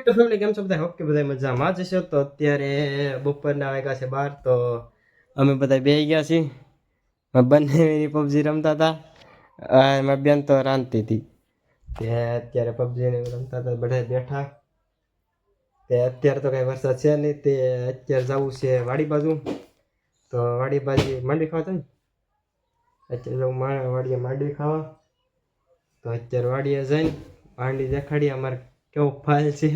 તો ફેમિલી કેમ છો બધા? ઓકે બધા મજામાં જ છો. તો અત્યારે બપોરના વાગ્યા છે બાર, તો અમે બધા બે ગયા છીએ. બંને પબજી રમતા હતા. એમાં બેન તો રાંધતી હતી. તે અત્યારે પબજી ને રમતા હતા, બધા બેઠા. તે અત્યારે તો કઈ વરસાદ છે નહીં, તે અત્યારે જવું છે વાડી બાજુ. તો વાડી બાજુ માંડવી ખાવા થાય અત્યારે જવું વાડીએ માંડવી ખાવા. તો અત્યારે વાડીએ જઈને માંડી દેખાડી અમારે કેવો ફાલ છે.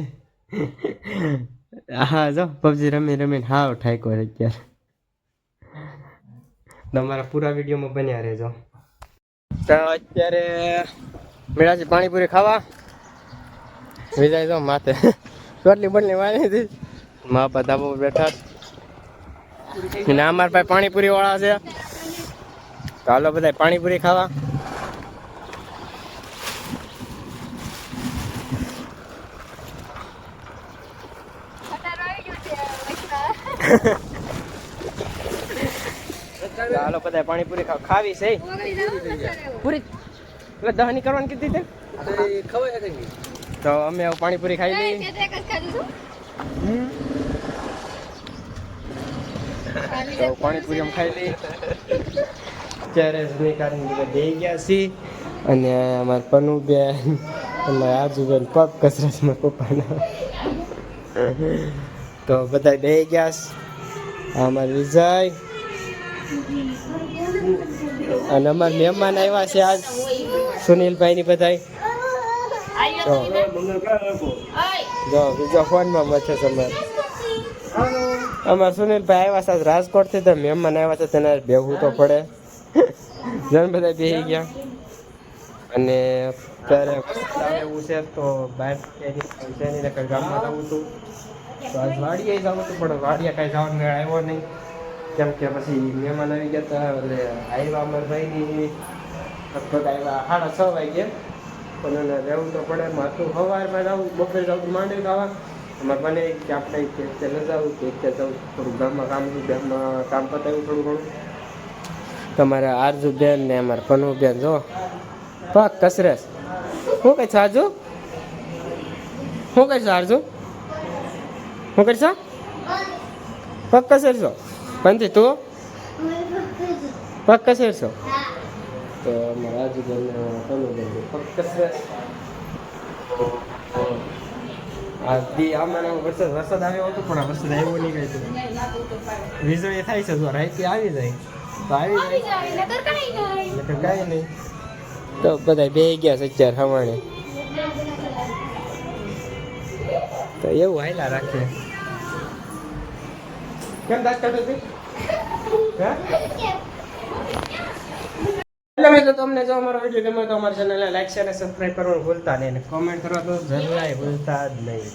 હા, જો, પબજી રમી, રમીને હાવ ઠાકો અત્યારે તમારા પૂરા વિડીયોમાં બન્યા રહેજો. તો અત્યારે મેળા છે પાણીપુરી ખાવા. વિજય જો માથે ચોટલી બટલી વાળી હતી. મા બધા બહુ બેઠા ને અમારા પાસે પાણીપુરી વાળા છે. ચાલો બધા પાણીપુરી ખાવા. હાલો બધા પાણીપુરી ખાવા. ખાવી છે? પૂરી. એટલે દહની કરવાની કીધી તે? તો અમે પાણીપુરી ખાઈ લઈ તો. પાણીપુરી અમે ખાઈ લઈ ત્યારે સ્નેકારી બધા દઈ ગયા છીએ. અને અમારા પનુબેન અને આજુબેન પગ કસરતમાં પપ્પાના. તો બધા બે ગયા અમાર વિજય અને અમારા મહેમાન આવ્યા છે આજ. સુનિલભાઈ ની બધા જો, બીજો ફોનમાં મથે છે અમારે. સુનિલભાઈ આવ્યા છે આજ રાજકોટથી, તો મહેમાન આવ્યા છે તેને બેહવું તો પડે. જણ બધા બેસી ગયા. અને અત્યારે એવું છે, તો બહાર છે ગામમાં રહું હતું. તો આજ વાડીએ જવું હતું પણ વાડીએ કાંઈ જવાનો મેળ આવ્યો નહીં. કેમ કે પછી મહેમાન આવી ગયા હતા, એટલે આવ્યા અમારા ભાઈની. લગભગ આવ્યા સાડા છ વાગે. પણ એને રહેવું તો પડે. માથું સવારમાં જવું બપોરે જવું માંડવી ખાવા. અમારે બને કે, આપણે કે અત્યારે ન જવું કે અત્યારે જવું થોડું ગામમાં કામ હતું, ગામમાં કામ પતાવ્યું થોડું ઘણું. તમારા આરજુ બેન ને અમારા પનુ બેન, જો. પાક કસરસ શું કઈ શું છે આરજુ? શું કરશો? પગ કસરશો? પંથી તું? પગ કસરશો? તો અમારા આજુ બેન ને પનુ બેન પગ આ દી વરસાદ વરસાદ આવ્યો હતો પણ વરસાદ આવ્યો નહીં કઈ તો. વીજળી થાય છે જો રાઈતી આવી જાય. તો આવી જાય. નકર કાંઈ નહીં. તો બધા બે ગયા છે અત્યારે હવાણે. તો એવું હાયલા રાખે. કેમ દાંત કાઢે હે? એટલે તમને જો અમારો વીડિયો ગમ્યો તો અમારી ચેનલને લાઈક શેર અને સબસ્ક્રાઈબ કરવાનું ભૂલતા નહીં અને કોમેન્ટ કરવા તો જરાય ભૂલતા જ નહીં.